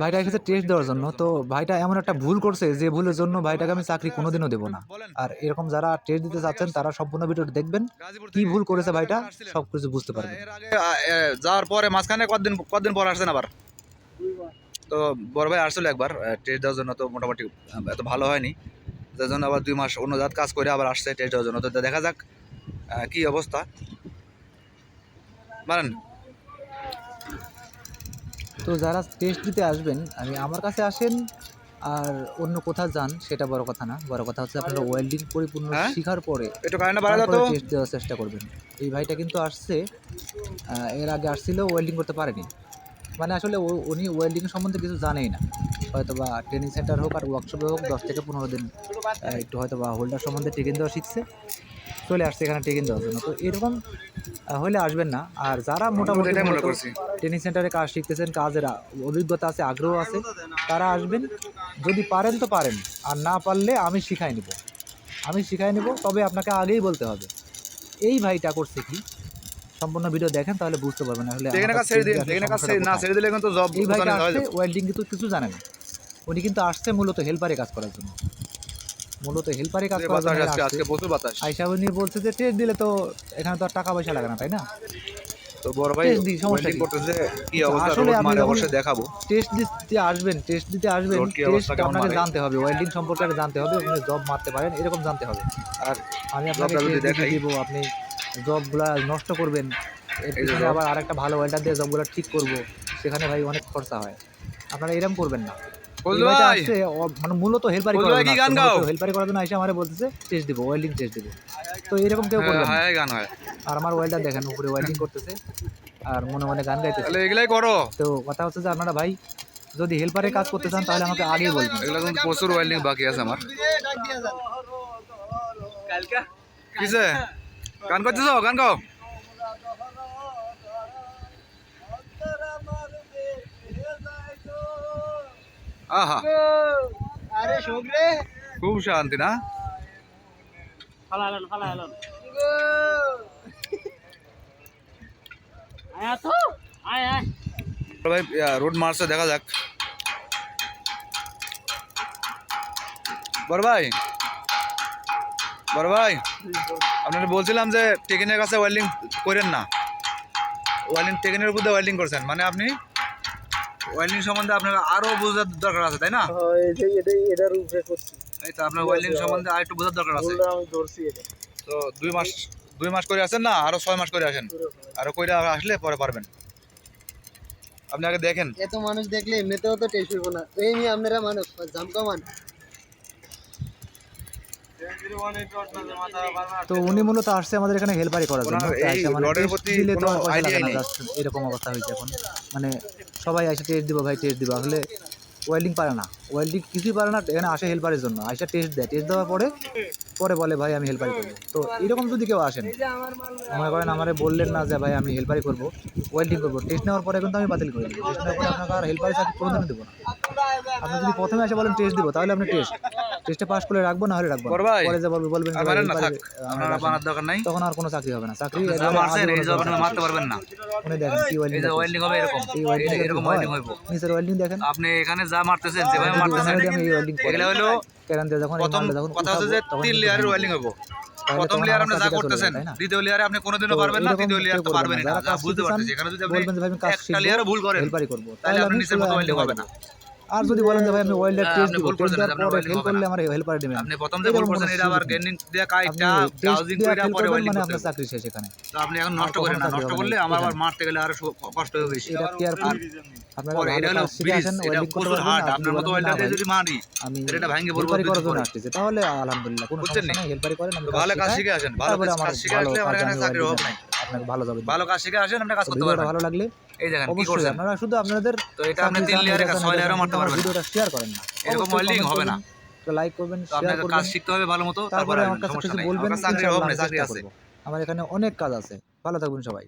ভাইটা এসেছে টেস্ট দেওয়ার জন্য। তো ভাইটা এমন একটা ভুল করছে যে ভুলের জন্য ভাইটাকে আমি চাকরি কোনোদিনও দেবো না। আর এরকম যারা টেস্ট দিতে চাচ্ছেন তারা সম্পূর্ণ ভিডিওটা দেখবেন। কি ভুল করেছে ভাইটা সব কিছু বুঝতে পারবেন। এ, যাওয়ার পরে মাঝখানে কতদিন কতদিন পর আসছেন আবার? তো বড় ভাই আসছিল একবার টেস্ট দেওয়ার জন্য তো মোটামুটি এত ভালো হয়নি। যার জন্য আবার দুই মাস অন্য জাত কাজ করে আবার আসছে টেস্ট দেওয়ার জন্য। তো দেখা যাক কি অবস্থা। বলেন তো যারা টেস্ট দিতে আসবেন আমি আমার কাছে আসেন আর অন্য কোথাও যান সেটা বড় কথা না। বড় কথা হচ্ছে আপনারা ওয়েল্ডিং পরিপূর্ণ হ্যাঁ? শেখার পরে টেস্ট দেওয়ার চেষ্টা করবেন। এই ভাইটা কিন্তু আসছে এর আগে আসছিল ওয়েল্ডিং করতে পারেনি। মানে আসলে উনি ওয়েল্ডিং সম্বন্ধে কিছু জানেই না। হয়তো বা ট্রেনিং সেন্টার হোক আর ওয়ার্কশপে হোক দশ থেকে পনেরো দিন একটু হয়তো বা হোল্ডার সম্বন্ধে টেকিং দেওয়া শিখছে। চলে আসছে এখানে টেকিং দেওয়ার জন্য। তো এরকম হলে আসবেন না। আর যারা মোটামুটি ট্রেনিং সেন্টারে কাজ শিখতেছেন কাজের অভিজ্ঞতা আছে আগ্রহ আছে তারা আসবেন। যদি পারেন তো পারেন আর না পারলে আমি শিখাই নিব। আমি শিখাই নিব তবে আপনাকে আগেই বলতে হবে। এই ভাইটা করছে কি? সম্পূর্ণ ভিডিও দেখেন তাহলে বুঝতে পারবেন আসলে এই ভাইটা আসছে ওয়েল্ডিং কিন্তু কিছু জানে না। উনি কিন্তু আসছে মূলত হেল্পারে কাজ করার জন্য। মূলত হেল্পারে কাজ করার আজকে আজকে প্রচুর বাতাস। উনি বলছে যে টেস্ট দিলে তো এখানে তো আর টাকা পয়সা লাগে না তাই না? তো বড় ভাই করতেছে কি আচ্ছা, অবস্থা আসলে যখন- অবশ্যই দেখাবো। টেস্ট দিতে আসবেন টেস্ট দিতে আসবেন টেস্ট আপনাকে জানতে হবে ওয়েল্ডিং সম্পর্কে জানতে হবে আপনি জব মারতে পারেন এরকম জানতে হবে। আর আমি আপনাকে দেখাই। দিব আপনি জবগুলা নষ্ট করবেন এর পিছনে আবার আরেকটা ভালো ওয়েল্ডার দিয়ে জবগুলো ঠিক করব সেখানে ভাই অনেক খরচা হয়। আপনারা এরকম করবেন না। আসছে, মানে মূলত হেল্পারি বলল কি গান গাও? হেল্পারি করার জন্য এসে আমারে বলতেছে টেস্ট দিব ওয়েল্ডিং টেস্ট দিব। তো এরকম কেউ করবেন হ্যাঁ গান হয়। আর আমার ওয়েল্ডার দেখেন উপরে ওয়েল্ডিং করতেছে আর মনে মনে গান গাইতেছে। তাহলে এগুলাই করো। তো কথা হচ্ছে যে আপনারা ভাই যদি হেল্পারে কাজ করতে চান তাহলে আমাকে আগেই বলবেন। এগুলো কিন্তু প্রচুর ওয়েল্ডিং বাকি আছে আমার। কিসে? গান করতেছো? গান গাও। আহা আরে শোকরে খুব শান্তি না ফালালান ফালালান আয়া তো আয় আয় ভাই রোড মারছে দেখা যাক বড় ভাই বড় ভাই আপনারা বলছিলাম যে টেকিনের কাছে ওয়েল্ডিং করেন না ওয়েল্ডিং টেকিনের উপর ওয়েল্ডিং করছেন মানে আপনি ওয়েল্ডিং সম্বন্ধে আপনার আরও বোঝার দরকার আছে তাই না? এটাই এটাই এটার উপরে করছি। এই তো আপনার ওয়েল্ডিং সম্বন্ধে আর একটু বোঝার দরকার আছে। আমি ধরছি এটা। তো দুই মাস দুই মাস করে আসেন না? আরও ছয় মাস করে আসেন আরও কইরা আসলে পরে পারবেন। আপনি আগে দেখেন। এত মানুষ দেখলে এমনিতেও তো টেস্ট হইব না। এই নিয়ে আপনারা মানুষ জামকা মান তো উনি মূলত আসছে আমাদের এখানে হেল্পারি করার জন্য। এরকম অবস্থা হয়েছে এখন। মানে সবাই এসে টেস্ট দিব ভাই টেস্ট দিবা। আসলে ওয়েল্ডিং পারে না। ওয়েল্ডিং কিছুই পারে না, এখানে আসে হেল্পারের জন্য। আসে টেস্ট দেয়। টেস্ট দেওয়ার পরে পরে বলে, ভাই, আমি হেল্পারি করব। তো এরকম যদি কেউ আসেন, মনে করেন আমারে বললেন না যে, ভাই, আমি হেল্পারি করব ওয়েল্ডিং করব। টেস্ট নেওয়ার পরে কিন্তু আমি বাতিল করি টেস্ট নেওয়ার পরে আপনাকে আর হেল্পারি চাকরি কোনোদিনও দেবো না। আপনি যদি প্রথমে আসে বলেন টেস্ট দিব, তাহলে আপনি টেস্ট টেস্টে পাস করে রাখব না হলে রাখব পরে যে বলবে- বলবেন পারেন না থাক। আপনার আমার বানার দরকার নাই। তখন আর কোনো চাকরি হবে না। চাকরি মারছেন এই জব মারতে পারবেন না। উনি দেখেন কি এই ওয়েল্ডিং যে ওয়েল্ডিং হবে এরকম। এই ওয়েল্ডিং এরকম ওয়েল্ডিং হইব। নিচের ওয়েল্ডিং দেখেন। আপনি এখানে যা মারতেছেন যেভাবে মারতেছেন আমি এই ওয়েল্ডিং করি। এগুলা হলো কেরান দিয়ে যখন প্রথম যখন কথা হচ্ছে যে তিন লেয়ারের ওয়েল্ডিং হব তাহলে প্রথম লেয়ার আপনি যা করতেছেন? দ্বিতীয় লেয়ারে আপনি কোনোদিনও পারবেন না তৃতীয় লেয়ার তো করবে পারবেনই না। বুঝতে পারতেছি এখানে যদি আপনি একটা লেয়ারও ভুল করেন হেল্পারি করব। তাহলে আপনি নিচের মতো ওয়েল্ডিং হবে না। আর যদি বলেন যে ভাই আমি ওয়েল্ডার হ্যাঁ, টেস্ট দিব টেস্ট দেওয়ার পরে ফেল করলে আমার হেল্পারে দিবেন। আপনি প্রথম যে ভুল করছেন এটা আবার। গেন্ডিং দিয়ে কাইটা ব্রাউজিং করে পরে ওয়েল্ডিং মানে আপনার চাকরি শেষ এখানে। তো আপনি এখন নষ্ট করেন না নষ্ট করলে আমার আবার মারতে গেলে আরও কষ্ট হবে বেশি এটা কেয়ারফুল আপনারা পরে এটা হলো ব্রিজ এটা প্রচুর হার্ড আপনার মতো না ওয়েল্ডার ভাই, যদি মারি আমি এটা ভাঙে দুই করার জন্য পরে। আসতেছি তাহলে আলহামদুলিল্লাহ কোনো সমস্যা নাই হেল্পারি করেন ভালো কাজ শিখে আসেন ভালো কাজ আমার শিখে আসলে আমার এখানে welding নাই। এ আপনাকে ভালো যাবে। ভালো কাজ শিখে আসেন আপনি কাজ করতে পারবেন। ভালো লাগলে এই দেখেন কি করছেন? আপনারা শুধু আপনাদের তো এটা আপনি তিন লেয়ারে কাজ ছয় লেয়ারে মারতে পারবেন। ভিডিওটা শেয়ার করেন না এরকম হবে না। তো লাইক করবেন শেয়ার করবেন। কাজ শিখতে হবে ভালো মতো তারপরে আমার কাছে কিছু বলবেন চাকরি আমি চাকরি আছে। আমার এখানে অনেক কাজ আছে। ভালো থাকবেন সবাই।